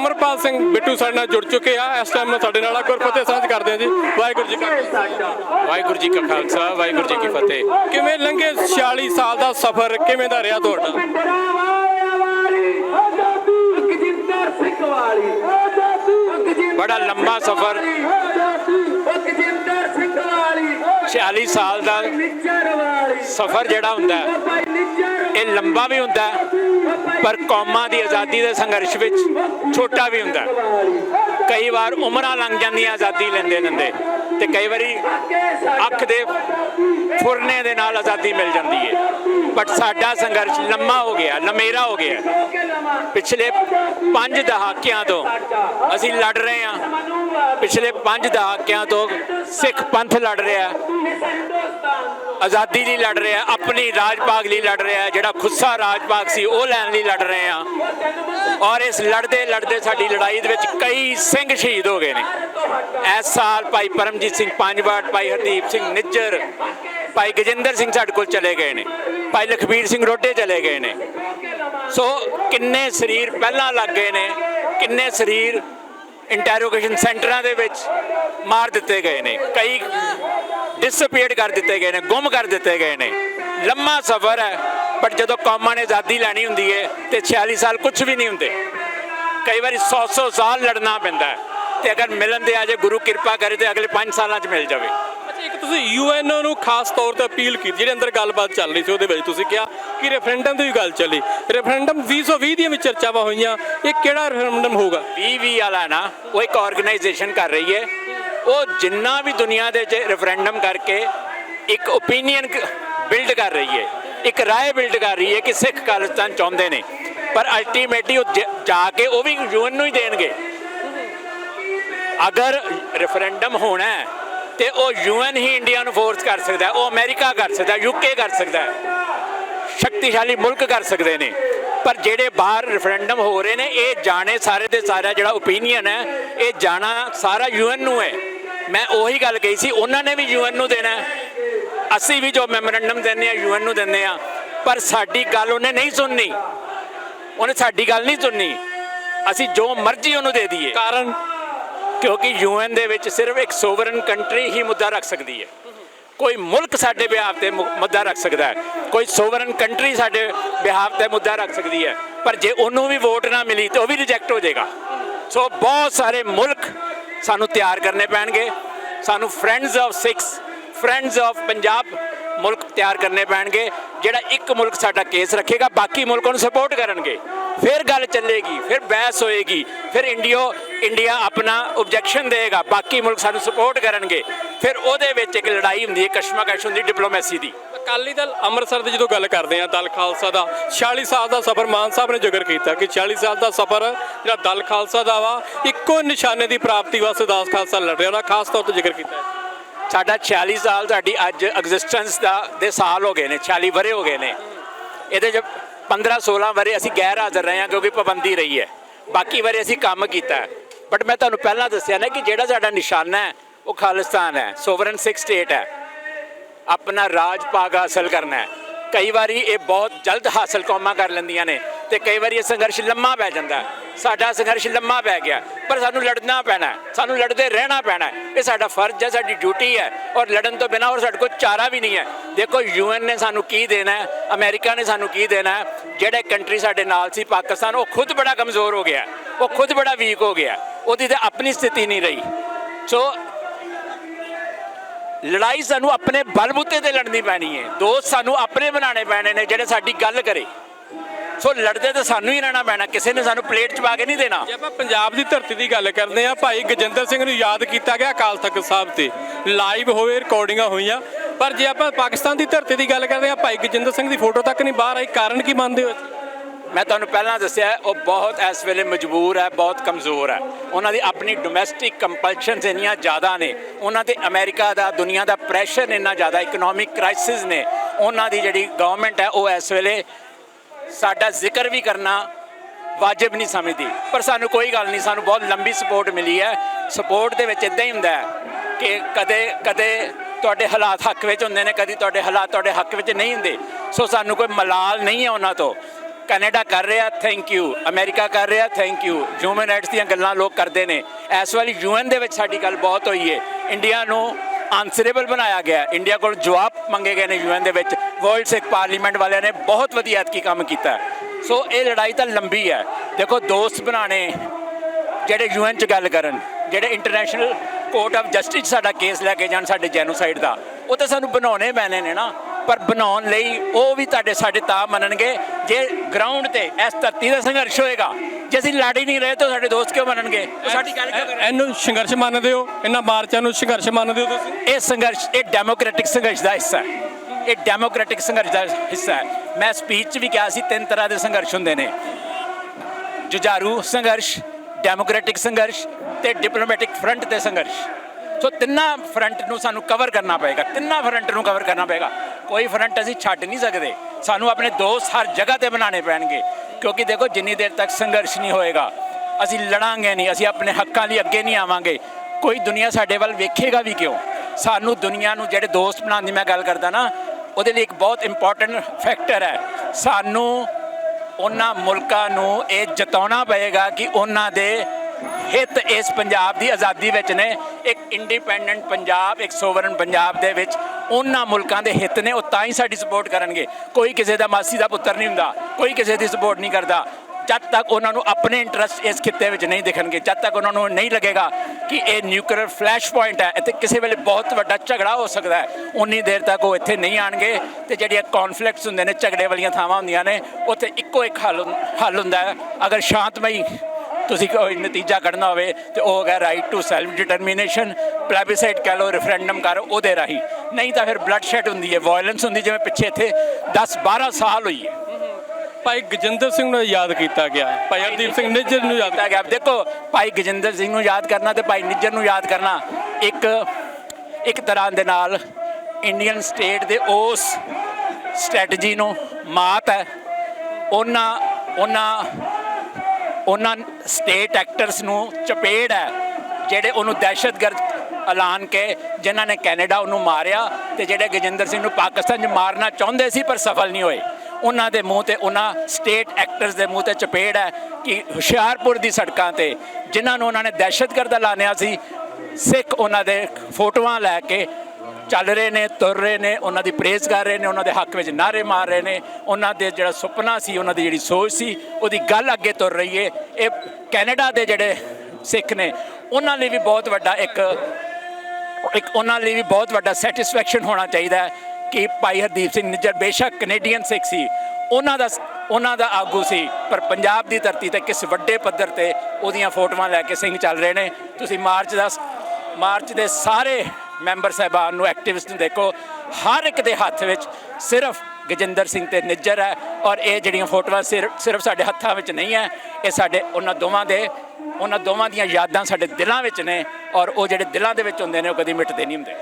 ਅਮਰਪਾਲ ਸਿੰਘ ਬਿੱਟੂ ਸਾਡੇ ਨਾਲ ਜੁੜ ਚੁੱਕੇ ਆ। ਇਸ ਟਾਈਮ ਸਾਡੇ ਨਾਲ ਗੁਰਫਤਿਹ ਸਾਂਝ ਕਰਦੇ ਆ ਜੀ। ਵਾਹਿਗੁਰੂ ਜੀ ਕਾ ਵਾਹਿਗੁਰੂ ਜੀ ਕਾ ਖਾਲਸਾ, ਵਾਹਿਗੁਰੂ ਜੀ ਕੀ ਫਤਿਹ। ਕਿਵੇਂ ਲੰਘੇ 46 ਸਾਲ ਦਾ ਸਫ਼ਰ? ਕਿਵੇਂ ਦਾ ਰਿਹਾ ਤੁਹਾਡਾ? ਬੜਾ ਲੰਬਾ ਸਫ਼ਰ। 46 ਸਾਲ ਦਾ ਸਫ਼ਰ ਜਿਹੜਾ ਹੁੰਦਾ ਇਹ ਲੰਬਾ ਵੀ ਹੁੰਦਾ ਪਰ ਕੌਮਾਂ ਦੀ ਆਜ਼ਾਦੀ ਦੇ ਸੰਘਰਸ਼ ਵਿੱਚ ਛੋਟਾ ਵੀ ਹੁੰਦਾ ਕਈ ਵਾਰ ਉਮਰਾਂ ਲੰਘ ਜਾਂਦੀਆਂ, ਆਜ਼ਾਦੀ ਲੈਂਦੇ ਲੈਂਦੇ, ਤੇ ਕਈ ਵਾਰੀ ਅੱਖ ਦੇ ਫੁਰਨੇ ਦੇ ਨਾਲ ਆਜ਼ਾਦੀ ਮਿਲ ਜਾਂਦੀ ਹੈ। ਬਟ ਸਾਡਾ ਸੰਘਰਸ਼ ਲੰਮਾ ਹੋ ਗਿਆ, ਲੰਮੇਰਾ ਹੋ ਗਿਆ। ਪਿਛਲੇ 5 ਦਹਾਕਿਆਂ ਤੋਂ ਅਸੀਂ ਲੜ ਰਹੇ ਹਾਂ। ਪਿਛਲੇ 5 ਦਹਾਕਿਆਂ ਤੋਂ ਸਿੱਖ ਪੰਥ ਲੜ ਰਿਹਾ ਆਜ਼ਾਦੀ ਲਈ ਲੜ ਰਿਹਾ ਆਪਣੀ ਰਾਜ ਭਾਗ ਲਈ ਲੜ ਰਿਹਾ ਜਿਹੜਾ ਖੁੱਸਾ ਰਾਜ ਭਾਗ ਸੀ, ਉਹ ਲੈਣ ਲਈ ਲੜ ਰਹੇ ਹਾਂ। ਔਰ ਇਸ ਲੜਦੇ ਲੜਦੇ ਸਾਡੀ ਲੜਾਈ ਦੇ ਵਿੱਚ ਕਈ ਸਿੰਘ ਸ਼ਹੀਦ ਹੋ ਗਏ ਨੇ। ਇਸ ਸਾਲ ਭਾਈ ਪਰਮਜੀਤ ਸਿੰਘ ਪੰਜਵਾਟ ਭਾਈ ਹਰਦੀਪ ਸਿੰਘ ਨਿੱਜਰ, ਭਾਈ ਗਜਿੰਦਰ ਸਿੰਘ ਸਾਡੇ ਕੋਲ ਚਲੇ ਗਏ ਨੇ। ਭਾਈ ਲਖਬੀਰ ਸਿੰਘ ਰੋਡੇ ਚਲੇ ਗਏ ਨੇ। ਸੋ ਕਿੰਨੇ ਸਰੀਰ ਪਹਿਲਾਂ ਲੱਗ ਗਏ ਨੇ, ਕਿੰਨੇ ਸਰੀਰ ਇੰਟਰੋਗੇਸ਼ਨ ਸੈਂਟਰਾਂ ਦੇ ਵਿੱਚ ਮਾਰ ਦਿੱਤੇ ਗਏ ਨੇ। ਕਈ ਡਿਸਪੀਅਰ ਕਰ ਦਿੱਤੇ ਗਏ ਨੇ, ਗੁੰਮ ਕਰ ਦਿੱਤੇ ਗਏ ਨੇ। ਲੰਮਾ ਸਫ਼ਰ ਹੈ ਬਟ ਜਦੋਂ ਕੌਮਾਂ ਨੇ ਆਜ਼ਾਦੀ ਲੈਣੀ ਹੁੰਦੀ ਹੈ ਤੇ 46 ਸਾਲ ਕੁਝ ਵੀ ਨਹੀਂ ਹੁੰਦੇ। ਕਈ ਵਾਰੀ 100-100 ਸਾਲ ਲੜਨਾ ਪੈਂਦਾ ਹੈ, ਤੇ ਅਗਰ ਮਿਲਣ ਦੇ ਆਜੇ ਗੁਰੂ ਕਿਰਪਾ ਕਰੇ ਤੇ ਅਗਲੇ 5 ਸਾਲਾਂ 'ਚ ਮਿਲ ਜਾਵੇ। ਇੱਕ ਤੁਸੀਂ ਯੂਐਨ ਨੂੰ ਖਾਸ ਤੌਰ ਤੇ ਅਪੀਲ ਕੀਤੀ, ਜਿਹੜੇ ਅੰਦਰ ਗੱਲਬਾਤ ਚੱਲ ਰਹੀ ਸੀ, ਉਹਦੇ ਵਿੱਚ ਤੁਸੀਂ ਕਿਹਾ ਕਿ ਰੈਫਰੈਂਡਮ ਦੀ ਵੀ ਗੱਲ ਚੱਲੀ। ਰੈਫਰੈਂਡਮ 2020 ਦੀਆਂ ਵੀ ਚਰਚਾਵਾਂ ਹੋਈਆਂ, ਇਹ ਕਿਹੜਾ ਰੈਫਰੈਂਡਮ ਹੋਊਗਾ? 2020 ਵਾਲਾ ਨਾ, ਉਹ ਇੱਕ ਆਰਗੇਨਾਈਜੇਸ਼ਨ ਕਰ ਰਹੀ ਹੈ। ਉਹ ਜਿੰਨਾ ਵੀ ਦੁਨੀਆ ਦੇ ਵਿੱਚ ਰੈਫਰੈਂਡਮ ਕਰਕੇ ਇੱਕ ਓਪੀਨੀਅਨ ਬਿਲਡ ਕਰ ਰਹੀ ਹੈ, ਇੱਕ ਰਾਏ ਬਿਲਡ ਕਰ ਰਹੀ ਹੈ ਕਿ ਸਿੱਖ ਖਾਲਿਸਤਾਨ ਚਾਹੁੰਦੇ ਨੇ। ਪਰ ਅਲਟੀਮੇਟਲੀ ਉਹ ਜ- ਜਾ ਕੇ ਉਹ ਵੀ ਯੂਐਨ ਨੂੰ ਹੀ ਦੇਣਗੇ। ਅਗਰ ਰੈਫਰੈਂਡਮ ਹੋਣਾ ਹੈ ਤੇ ਉਹ ਯੂਐਨ ਹੀ ਇੰਡੀਆ ਨੂੰ ਫੋਰਸ ਕਰ ਸਕਦਾ ਉਹ ਅਮਰੀਕਾ ਕਰ ਸਕਦਾ ਯੂਕੇ ਕਰ ਸਕਦਾ ਸ਼ਕਤੀਸ਼ਾਲੀ ਮੁਲਕ ਕਰ ਸਕਦੇ ਨੇ। ਪਰ ਜਿਹੜੇ ਬਾਹਰ ਰੈਫਰੈਂਡਮ ਹੋ ਰਹੇ ਨੇ, ਇਹ ਜਾਣੇ ਸਾਰੇ ਦੇ ਸਾਰਾ ਜਿਹੜਾ ਓਪੀਨੀਅਨ ਹੈ, ਇਹ ਜਾਣਾ ਸਾਰਾ ਯੂਐਨ ਨੂੰ ਹੈ। ਮੈਂ ਉਹੀ ਗੱਲ ਕਹੀ ਸੀ, ਉਹਨਾਂ ਨੇ ਵੀ ਯੂਐਨ ਨੂੰ ਦੇਣਾ ਅਸੀਂ ਵੀ ਜੋ ਮੈਮੋਰੈਂਡਮ ਦਿੰਦੇ ਆ ਯੂਐਨ ਨੂੰ ਦਿੰਦੇ ਆ ਪਰ ਸਾਡੀ ਗੱਲ ਉਹਨੇ ਨਹੀਂ ਸੁਣਨੀ। ਉਹਨੇ ਸਾਡੀ ਗੱਲ ਨਹੀਂ ਸੁਣਨੀ। ਅਸੀਂ ਜੋ ਮਰਜ਼ੀ ਉਹਨੂੰ ਦੇ ਦਈਏ। ਕਾਰਨ? ਕਿਉਂਕਿ ਯੂਐਨ ਦੇ ਵਿੱਚ ਸਿਰਫ ਇੱਕ ਸੋਵਰਨ ਕੰਟਰੀ ਹੀ ਮੁੱਦਾ ਰੱਖ ਸਕਦੀ ਹੈ। ਕੋਈ ਮੁਲਕ ਸਾਡੇ ਬਿਹਾਫ ਤੇ ਮੁੱਦਾ ਰੱਖ ਸਕਦਾ ਹੈ। ਕੋਈ ਸੋਵਰਨ ਕੰਟਰੀ ਸਾਡੇ ਬਿਹਾਫ ਤੇ ਮੁੱਦਾ ਰੱਖ ਸਕਦੀ ਹੈ। ਪਰ ਜੇ ਉਹਨੂੰ ਵੀ ਵੋਟ ਨਾ ਮਿਲੀ ਤਾਂ ਉਹ ਵੀ ਰਿਜੈਕਟ ਹੋ ਜਾਏਗਾ। ਸੋ ਬਹੁਤ ਸਾਰੇ ਮੁਲਕ ਸਾਨੂੰ ਤਿਆਰ ਕਰਨੇ ਪੈਣਗੇ। ਸਾਨੂੰ friends of Sikhs friends of Punjab ਮੁਲਕ ਤਿਆਰ ਕਰਨੇ ਪੈਣਗੇ। ਜਿਹੜਾ ਇੱਕ ਮੁਲਕ ਸਾਡਾ ਕੇਸ ਰੱਖੇਗਾ, ਬਾਕੀ ਮੁਲਕ ਉਹਨੂੰ ਸਪੋਰਟ ਕਰਨਗੇ। ਫਿਰ ਗੱਲ ਚੱਲੇਗੀ ਫਿਰ ਬਹਿਸ ਹੋਏਗੀ ਫਿਰ ਇੰਡੀਓ ਇੰਡੀਆ ਆਪਣਾ ਆਬਜੈਕਸ਼ਨ ਦੇਗਾ ਬਾਕੀ ਮੁਲਕ ਸਾਨੂੰ ਸਪੋਰਟ ਕਰਨਗੇ। ਫਿਰ ਉਹਦੇ ਵਿੱਚ ਇੱਕ ਲੜਾਈ ਹੁੰਦੀ ਹੈ ਕਸ਼ਮਕਸ਼ ਹੁੰਦੀ ਡਿਪਲੋਮੈਸੀ ਦੀ। ਅਕਾਲੀ ਦਲ ਅੰਮ੍ਰਿਤਸਰ ਦੇ ਜਦੋਂ ਗੱਲ ਕਰਦੇ ਆ ਦਲ ਖਾਲਸਾ ਦਾ 46 ਸਾਲ ਦਾ ਸਫ਼ਰ ਮਾਨ ਸਾਹਿਬ ਨੇ ਜ਼ਿਕਰ ਕੀਤਾ ਕਿ 40 ਸਾਲ ਦਾ ਸਫ਼ਰ ਜਿਹੜਾ ਦਲ ਖਾਲਸਾ ਦਾ ਵਾ ਇੱਕੋ ਨਿਸ਼ਾਨੇ ਦੀ ਪ੍ਰਾਪਤੀ ਵਾਸਤੇ ਦਾਸ ਖਾਲਸਾ ਲੜ ਰਿਹਾ ਉਹਦਾ ਖਾਸ ਤੌਰ ਤੇ ਜ਼ਿਕਰ ਕੀਤਾ। ਸਾਡਾ 46 ਸਾਲ ਸਾਡੀ ਅੱਜ ਐਗਜ਼ਿਸਟੈਂਸ ਦਾ ਦੇ ਸਾਲ ਹੋ ਗਏ ਨੇ 46 ਵਰੇ ਹੋ ਗਏ ਨੇ। ਇਹਦੇ ਚ 15 16 ਵਰੇ ਅਸੀਂ ਗੈਰ ਹਾਜ਼ਰ ਰਹੇ ਹਾਂ ਕਿਉਂਕਿ ਪਾਬੰਦੀ ਰਹੀ ਹੈ। ਬਾਕੀ ਵਰੇ ਅਸੀਂ ਕੰਮ ਕੀਤਾ ਬਟ ਮੈਂ ਤੁਹਾਨੂੰ ਪਹਿਲਾਂ ਦੱਸਿਆ ਨਾ ਕਿ ਜਿਹੜਾ ਸਾਡਾ ਨਿਸ਼ਾਨਾ ਹੈ, ਉਹ ਖਾਲਿਸਤਾਨ ਹੈ ਸੋਵਰਨ ਸਿੱਖ ਸਟੇਟ ਹੈ। ਆਪਣਾ ਰਾਜ ਭਾਗ ਹਾਸਲ ਕਰਨਾ ਹੈ। ਕਈ ਵਾਰੀ ਇਹ ਬਹੁਤ ਜਲਦ ਹਾਸਲ ਕੌਮਾਂ ਕਰ ਲੈਂਦੀਆਂ ਨੇ ਤੇ ਕਈ ਵਾਰੀ ਇਹ ਸੰਘਰਸ਼ ਲੰਮਾ ਪੈ ਜਾਂਦਾ ਸਾਡਾ ਸੰਘਰਸ਼ ਲੰਮਾ ਪੈ ਗਿਆ, ਪਰ ਸਾਨੂੰ ਲੜਨਾ ਪੈਣਾ ਸਾਨੂੰ ਲੜਦੇ ਰਹਿਣਾ ਪੈਣਾ ਇਹ ਸਾਡਾ ਫਰਜ਼ ਹੈ, ਸਾਡੀ ਡਿਊਟੀ ਹੈ, ਔਰ ਲੜਨ ਤੋਂ ਬਿਨਾਂ ਔਰ ਸਾਡੇ ਕੋਲ ਚਾਰਾ ਵੀ ਨਹੀਂ ਹੈ। ਦੇਖੋ, ਯੂਐਨ ਨੇ ਸਾਨੂੰ ਕੀ ਦੇਣਾ ਹੈ, ਅਮਰੀਕਾ ਨੇ ਸਾਨੂੰ ਕੀ ਦੇਣਾ ਹੈ, ਜਿਹੜੇ ਕੰਟਰੀ ਸਾਡੇ ਨਾਲ ਸੀ, ਪਾਕਿਸਤਾਨ, ਉਹ ਖੁਦ ਬੜਾ ਕਮਜ਼ੋਰ ਹੋ ਗਿਆ, ਉਹ ਖੁਦ ਬੜਾ ਵੀਕ ਹੋ ਗਿਆ, ਉਹਦੀ ਤੇ ਆਪਣੀ ਸਥਿਤੀ ਨਹੀਂ ਰਹੀ। ਸੋ ਲੜਾਈ ਸਾਨੂੰ ਆਪਣੇ ਬਲਬੂਤੇ ਤੇ ਲੜਨੀ ਪੈਣੀ ਹੈ, ਦੋਸਤ ਸਾਨੂੰ ਆਪਣੇ ਬਣਾਉਣੇ ਪੈਣੇ ਨੇ, ਜਿਹੜੇ ਸਾਡੀ ਗੱਲ ਕਰੇ। ਸੋ ਲੜਦੇ ਤਾਂ ਸਾਨੂੰ ਹੀ ਰਹਿਣਾ ਪੈਣਾ ਕਿਸੇ ਨੇ ਸਾਨੂੰ ਪਲੇਟ 'ਚ ਪਾ ਕੇ ਨਹੀਂ ਦੇਣਾ। ਜੇ ਆਪਾਂ ਪੰਜਾਬ ਦੀ ਧਰਤੀ ਦੀ ਗੱਲ ਕਰਦੇ ਆ ਭਾਈ ਗਜਿੰਦਰ ਸਿੰਘ ਨੂੰ ਯਾਦ ਕੀਤਾ ਗਿਆ ਅਕਾਲ ਤਖਤ ਸਾਹਿਬ ਤੇ। ਲਾਈਵ ਹੋਏ ਰਿਕਾਰਡਿੰਗਾਂ ਹੋਈਆਂ। ਪਰ ਜੇ ਆਪਾਂ ਪਾਕਿਸਤਾਨ ਦੀ ਧਰਤੀ ਦੀ ਗੱਲ ਕਰਦੇ ਆ ਭਾਈ ਗਜਿੰਦਰ ਸਿੰਘ ਦੀ ਫੋਟੋ ਤੱਕ ਨਹੀਂ ਬਾਹਰ ਆਈ ਕਾਰਨ ਕੀ ਮੰਨਦੇ ਹੋ? ਮੈਂ ਤੁਹਾਨੂੰ ਪਹਿਲਾਂ ਦੱਸਿਆ ਉਹ ਬਹੁਤ ਇਸ ਵੇਲੇ ਮਜਬੂਰ ਹੈ ਬਹੁਤ ਕਮਜ਼ੋਰ ਹੈ। ਉਹਨਾਂ ਦੀ ਆਪਣੀ ਡੋਮੈਸਟਿਕ ਕੰਪਲਸ਼ਨਸ ਇੰਨੀਆਂ ਜ਼ਿਆਦਾ ਨੇ। ਉਹਨਾਂ ਤੇ ਅਮਰੀਕਾ ਦਾ ਦੁਨੀਆ ਦਾ ਪ੍ਰੈਸ਼ਰ ਇੰਨਾ ਜ਼ਿਆਦਾ ਇਕਨੋਮਿਕ ਕ੍ਰਾਈਸਿਸ ਨੇ। ਉਹਨਾਂ ਦੀ ਜਿਹੜੀ ਗਵਰਨਮੈਂਟ ਹੈ ਉਹ ਇਸ ਵੇਲੇ ਸਾਡਾ ਜ਼ਿਕਰ ਵੀ ਕਰਨਾ ਵਾਜਬ ਨਹੀਂ ਸਮਝਦੀ। ਪਰ ਸਾਨੂੰ ਕੋਈ ਗੱਲ ਨਹੀਂ, ਸਾਨੂੰ ਬਹੁਤ ਲੰਬੀ ਸਪੋਰਟ ਮਿਲੀ ਹੈ। ਸਪੋਰਟ ਦੇ ਵਿੱਚ ਇਦਾਂ ਹੀ ਹੁੰਦਾ ਹੈ ਕਿ ਕਦੇ ਕਦੇ ਤੁਹਾਡੇ ਹਾਲਾਤ ਹੱਕ ਵਿੱਚ ਹੁੰਦੇ ਨੇ, ਕਦੀ ਤੁਹਾਡੇ ਹਾਲਾਤ ਤੁਹਾਡੇ ਹੱਕ ਵਿੱਚ ਨਹੀਂ ਹੁੰਦੇ। ਸੋ ਸਾਨੂੰ ਕੋਈ ਮਲਾਲ ਨਹੀਂ ਹੈ ਉਹਨਾਂ ਤੋਂ। ਕੈਨੇਡਾ ਕਰ ਰਿਹਾ ਥੈਂਕ ਯੂ ਅਮਰੀਕਾ ਕਰ ਰਿਹਾ ਥੈਂਕ ਯੂ ਹਿਊਮਨ ਰਾਈਟਸ ਦੀਆਂ ਗੱਲਾਂ ਲੋਕ ਕਰਦੇ ਨੇ। ਇਸ ਵਾਲੀ ਯੂਐਨ ਦੇ ਵਿੱਚ ਸਾਡੀ ਗੱਲ ਬਹੁਤ ਹੋਈ ਹੈ ਇੰਡੀਆ ਨੂੰ ਆਨਸਰੇਬਲ ਬਣਾਇਆ ਗਿਆ। ਇੰਡੀਆ ਕੋਲ ਜਵਾਬ ਮੰਗੇ ਗਏ ਨੇ ਯੂਐਨ ਦੇ ਵਿੱਚ। ਵਰਲਡ ਸਿੱਖ ਪਾਰਲੀਮੈਂਟ ਵਾਲਿਆਂ ਨੇ ਬਹੁਤ ਵਧੀਆ ਐਤਕੀ ਕੰਮ ਕੀਤਾ ਸੋ ਇਹ ਲੜਾਈ ਤਾਂ ਲੰਬੀ ਹੈ। ਦੇਖੋ ਦੋਸਤ ਬਣਾਣੇ ਜਿਹੜੇ ਯੂਐਨ ਚ ਗੱਲ ਕਰਨ ਜਿਹੜੇ ਇੰਟਰਨੈਸ਼ਨਲ ਕੋਰਟ ਆਫ ਜਸਟਿਸ ਸਾਡਾ ਕੇਸ ਲੈ ਕੇ ਜਾਣ ਸਾਡੇ ਜੈਨੋਸਾਈਡ ਦਾ ਉਹ ਤਾਂ ਸਾਨੂੰ ਬਣਾਉਣੇ ਪੈਣੇ ਨੇ ਨਾ। ਪਰ ਬਣਾਉਣ ਲਈ ਉਹ ਵੀ ਤੁਹਾਡੇ ਸਾਡੇ ਤਾਂ ਮੰਨਣਗੇ। ਜੇ ਗਰਾਊਂਡ ਤੇ ਇਸ ਧਰਤੀ ਦਾ ਸੰਘਰਸ਼ ਹੋਏਗਾ ਜੇ ਅਸੀਂ ਲੜ ਹੀ ਨਹੀਂ ਰਹੇ ਤਾਂ ਸਾਡੇ ਦੋਸਤ ਕਿਉਂ ਮੰਨਣਗੇ? ਉਹ ਸਾਡੀ ਗੱਲ ਕਿਉਂ ਕਰਨਗੇ ਇਹਨੂੰ ਸੰਘਰਸ਼ ਮੰਨਦੇ ਹੋ? ਇਹਨਾਂ ਮਾਰਚਾਂ ਨੂੰ ਸੰਘਰਸ਼ ਮੰਨਦੇ ਹੋ ਤੁਸੀਂ? ਇਹ ਸੰਘਰਸ਼ ਇਹ ਡੈਮੋਕ੍ਰੈਟਿਕ ਸੰਘਰਸ਼ ਦਾ ਹਿੱਸਾ ਹੈ। ਇਹ ਡੈਮੋਕ੍ਰੈਟਿਕ ਸੰਘਰਸ਼ ਦਾ ਹਿੱਸਾ ਹੈ। ਮੈਂ ਸਪੀਚ 'ਚ ਵੀ ਕਿਹਾ ਸੀ, ਤਿੰਨ ਤਰ੍ਹਾਂ ਦੇ ਸੰਘਰਸ਼ ਹੁੰਦੇ ਨੇ। ਜੁਝਾਰੂ ਸੰਘਰਸ਼ ਡੈਮੋਕ੍ਰੈਟਿਕ ਸੰਘਰਸ਼ ਤੇ ਡਿਪਲੋਮੈਟਿਕ ਫਰੰਟ ਤੇ ਸੰਘਰਸ਼। ਸੋ ਤਿੰਨਾਂ ਫਰੰਟ ਨੂੰ ਸਾਨੂੰ ਕਵਰ ਕਰਨਾ ਪਏਗਾ। ਤਿੰਨਾਂ ਫਰੰਟ ਨੂੰ ਕਵਰ ਕਰਨਾ ਪਏਗਾ। ਕੋਈ ਫਰੰਟ ਅਸੀਂ ਛੱਡ ਨਹੀਂ ਸਕਦੇ। ਸਾਨੂੰ ਆਪਣੇ ਦੋਸਤ ਹਰ ਜਗ੍ਹਾ ਤੇ ਬਣਾਉਣੇ ਪੈਣਗੇ। ਕਿਉਂਕਿ ਦੇਖੋ, ਜਿੰਨੀ ਦੇਰ ਤੱਕ ਸੰਘਰਸ਼ ਨਹੀਂ ਹੋਏਗਾ, ਅਸੀਂ ਲੜਾਂਗੇ ਨਹੀਂ, ਅਸੀਂ ਆਪਣੇ ਹੱਕਾਂ ਲਈ ਅੱਗੇ ਨਹੀਂ ਆਵਾਂਗੇ। ਕੋਈ ਦੁਨੀਆ ਸਾਡੇ ਵੱਲ ਵੇਖੇਗਾ ਵੀ ਕਿਉਂ? ਸਾਨੂੰ ਦੁਨੀਆ ਨੂੰ ਜਿਹੜੇ ਦੋਸਤ ਬਣਾਉਣ ਦੀ ਮੈਂ ਗੱਲ ਕਰਦਾ ਨਾ ਉਹਦੇ ਲਈ ਇੱਕ ਬਹੁਤ ਇੰਪੋਰਟੈਂਟ ਫੈਕਟਰ ਹੈ। ਸਾਨੂੰ ਉਹਨਾਂ ਮੁਲਕਾਂ ਨੂੰ ਇਹ ਜਤਾਉਣਾ ਪਏਗਾ ਕਿ ਉਹਨਾਂ ਦੇ ਹਿੱਤ ਇਸ ਪੰਜਾਬ ਦੀ ਆਜ਼ਾਦੀ ਵਿੱਚ ਨੇ। ਇੱਕ ਇੰਡੀਪੈਂਡੈਂਟ ਪੰਜਾਬ, ਇੱਕ ਸੋਵਰਨ ਪੰਜਾਬ ਦੇ ਵਿੱਚ ਉਹਨਾਂ ਮੁਲਕਾਂ ਦੇ ਹਿੱਤ ਨੇ, ਉਹ ਤਾਂ ਹੀ ਸਾਡੀ ਸਪੋਰਟ ਕਰਨਗੇ। ਕੋਈ ਕਿਸੇ ਦਾ ਮਾਸੀ ਦਾ ਪੁੱਤਰ ਨਹੀਂ ਹੁੰਦਾ, ਕੋਈ ਕਿਸੇ ਦੀ ਸਪੋਰਟ ਨਹੀਂ ਕਰਦਾ। ਜਦ ਤੱਕ ਉਹਨਾਂ ਨੂੰ ਆਪਣੇ ਇੰਟਰਸਟ ਇਸ ਖਿੱਤੇ ਵਿੱਚ ਨਹੀਂ ਦਿਖਣਗੇ, ਜਦ ਤੱਕ ਉਹਨਾਂ ਨੂੰ ਨਹੀਂ ਲੱਗੇਗਾ ਕਿ ਇਹ ਨਿਊਕਲੀਅਰ ਫਲੈਸ਼ ਪੁਆਇੰਟ ਹੈ, ਇੱਥੇ ਕਿਸੇ ਵੇਲੇ ਬਹੁਤ ਵੱਡਾ ਝਗੜਾ ਹੋ ਸਕਦਾ ਹੈ। ਉਨੀ ਦੇਰ ਤੱਕ ਉਹ ਇੱਥੇ ਨਹੀਂ ਆਣਗੇ ਤੇ ਜਿਹੜੀਆਂ ਕੌਨਫਲਿਕਟਸ ਹੁੰਦੇ ਨੇ, ਝਗੜੇ ਵਾਲੀਆਂ ਥਾਵਾਂ ਹੁੰਦੀਆਂ ਨੇ, ਉੱਥੇ ਇੱਕੋ ਇੱਕ ਹੱਲ ਹੁੰ- ਹੱਲ ਹੁੰਦਾ ਹੈ। ਅਗਰ ਸ਼ਾਂਤਮਈ ਤੁਸੀਂ ਕੋਈ ਨਤੀਜਾ ਕੱਢਣਾ ਹੋਵੇ, ਤੇ ਉਹ ਹੈਗਾ right to self determination plebiscite ਕਹ ਲਓ ਰੈਫਰੈਂਡਮ ਕਰ ਉਹਦੇ ਰਾਹੀਂ। ਨਹੀਂ ਤਾਂ ਫਿਰ ਬਲੱਡ ਸ਼ੈਡ ਹੁੰਦੀ ਹੈ ਵਾਇਲੈਂਸ ਹੁੰਦੀ ਜਿਵੇਂ ਪਿੱਛੇ ਇੱਥੇ 10 12 ਸਾਲ ਹੋਈ ਹੈ। ਭਾਈ ਗਜਿੰਦਰ ਸਿੰਘ ਨੂੰ ਯਾਦ ਕੀਤਾ ਗਿਆ। ਭਾਈ ਹਰਦੀਪ ਸਿੰਘ ਨਿੱਜਰ ਨੂੰ ਯਾਦ ਕੀਤਾ ਗਿਆ। ਦੇਖੋ, ਭਾਈ ਗਜਿੰਦਰ ਸਿੰਘ ਨੂੰ ਯਾਦ ਕਰਨਾ ਤੇ ਭਾਈ ਨਿੱਜਰ ਨੂੰ ਯਾਦ ਕਰਨਾ ਇੱਕ ਇੱਕ ਤਰ੍ਹਾਂ ਦੇ ਨਾਲ ਇੰਡੀਅਨ ਸਟੇਟ ਦੇ ਉਸ ਸਟ੍ਰੈਟਜੀ ਨੂੰ ਮਾਤ ਹੈ। ਉਹਨਾਂ ਉਹਨਾਂ ਉਹਨਾਂ ਸਟੇਟ ਐਕਟਰਸ ਨੂੰ ਚਪੇੜ ਹੈ, ਜਿਹੜੇ ਉਹਨੂੰ ਦਹਿਸ਼ਤਗਰਦ ਐਲਾਨ ਕੇ ਜਿਨ੍ਹਾਂ ਨੇ ਕੈਨੇਡਾ ਉਹਨੂੰ ਮਾਰਿਆ ਤੇ ਜਿਹੜੇ ਗਜਿੰਦਰ ਸਿੰਘ ਨੂੰ ਪਾਕਿਸਤਾਨ 'ਚ ਮਾਰਨਾ ਚਾਹੁੰਦੇ ਸੀ ਪਰ ਸਫਲ ਨਹੀਂ ਹੋਏ। ਉਹਨਾਂ ਦੇ ਮੂੰਹ ਤੇ, ਉਹਨਾਂ ਸਟੇਟ ਐਕਟਰਸ ਦੇ ਮੂੰਹ ਤੇ ਚਪੇੜ ਹੈ ਕਿ ਹੁਸ਼ਿਆਰਪੁਰ ਦੀ ਸੜਕਾਂ ਤੇ ਜਿਨ੍ਹਾਂ ਨੂੰ ਉਹਨਾਂ ਨੇ ਦਹਿਸ਼ਤਗਰਦ ਐਲਾਨਿਆ ਸੀ, ਸਿੱਖ ਉਹਨਾਂ ਦੇ ਫੋਟੋਆਂ ਲੈ ਕੇ ਚੱਲ ਰਹੇ ਨੇ, ਤੁਰ ਰਹੇ ਨੇ, ਉਹਨਾਂ ਦੀ ਪ੍ਰੇਜ਼ ਕਰ ਰਹੇ ਨੇ, ਉਹਨਾਂ ਦੇ ਹੱਕ ਵਿੱਚ ਨਾਰੇ ਮਾਰ ਰਹੇ ਨੇ, ਉਹਨਾਂ ਦੇ ਜਿਹੜਾ ਸੁਪਨਾ ਸੀ, ਉਹਨਾਂ ਦੀ ਜਿਹੜੀ ਸੋਚ ਸੀ, ਉਹਦੀ ਗੱਲ ਅੱਗੇ ਤੁਰ ਰਹੀ ਏ। ਇਹ ਕੈਨੇਡਾ ਦੇ ਜਿਹੜੇ ਸਿੱਖ ਨੇ, ਉਹਨਾਂ ਲਈ ਵੀ ਬਹੁਤ ਵੱਡਾ ਇੱਕ ਇੱਕ ਉਹਨਾਂ ਲਈ ਵੀ ਬਹੁਤ ਵੱਡਾ ਸੈਟੀਸਫੈਕਸ਼ਨ ਹੋਣਾ ਚਾਹੀਦਾ ਹੈ। ਕਿ ਭਾਈ ਹਰਦੀਪ ਸਿੰਘ ਨਿੱਜਰ ਬੇਸ਼ੱਕ ਕੈਨੇਡੀਅਨ ਸਿੱਖ ਸੀ। ਉਹਨਾਂ ਦਾ ਉਹਨਾਂ ਦਾ ਆਗੂ ਸੀ, ਪਰ ਪੰਜਾਬ ਦੀ ਧਰਤੀ ਤੇ ਕਿਸ ਵੱਡੇ ਪੱਧਰ ਤੇ ਉਹਦੀਆਂ ਫੋਟੋਆਂ ਲੈ ਕੇ ਸਿੰਘ ਚੱਲ ਰਹੇ ਨੇ। ਤੁਸੀਂ ਮਾਰਚ ਦਾ ਮਾਰਚ ਦੇ ਸਾਰੇ ਮੈਂਬਰ ਸਾਹਿਬਾਨ ਨੂੰ ਐਕਟਿਵਿਸਟ ਨੂੰ ਦੇਖੋ। ਹਰ ਇੱਕ ਦੇ ਹੱਥ ਵਿੱਚ ਸਿਰਫ ਗਜਿੰਦਰ ਸਿੰਘ ਤੇ ਨਿੱਜਰ ਹੈ ਔਰ ਇਹ ਜਿਹੜੀਆਂ ਫੋਟੋਆਂ ਸਿਰਫ ਸਿਰਫ ਸਾਡੇ ਹੱਥਾਂ ਵਿੱਚ ਨਹੀਂ ਹੈ, ਇਹ ਸਾਡੇ, ਉਹਨਾਂ ਦੋਵਾਂ ਦੇ, ਉਹਨਾਂ ਦੋਵਾਂ ਦੀਆਂ ਯਾਦਾਂ ਸਾਡੇ ਦਿਲਾਂ ਵਿੱਚ ਨੇ ਔਰ ਉਹ ਜਿਹੜੇ ਦਿਲਾਂ ਦੇ ਵਿੱਚ ਹੁੰਦੇ ਨੇ, ਉਹ ਕਦੀ ਮਿਟਦੇ ਨਹੀਂ ਹੁੰਦੇ।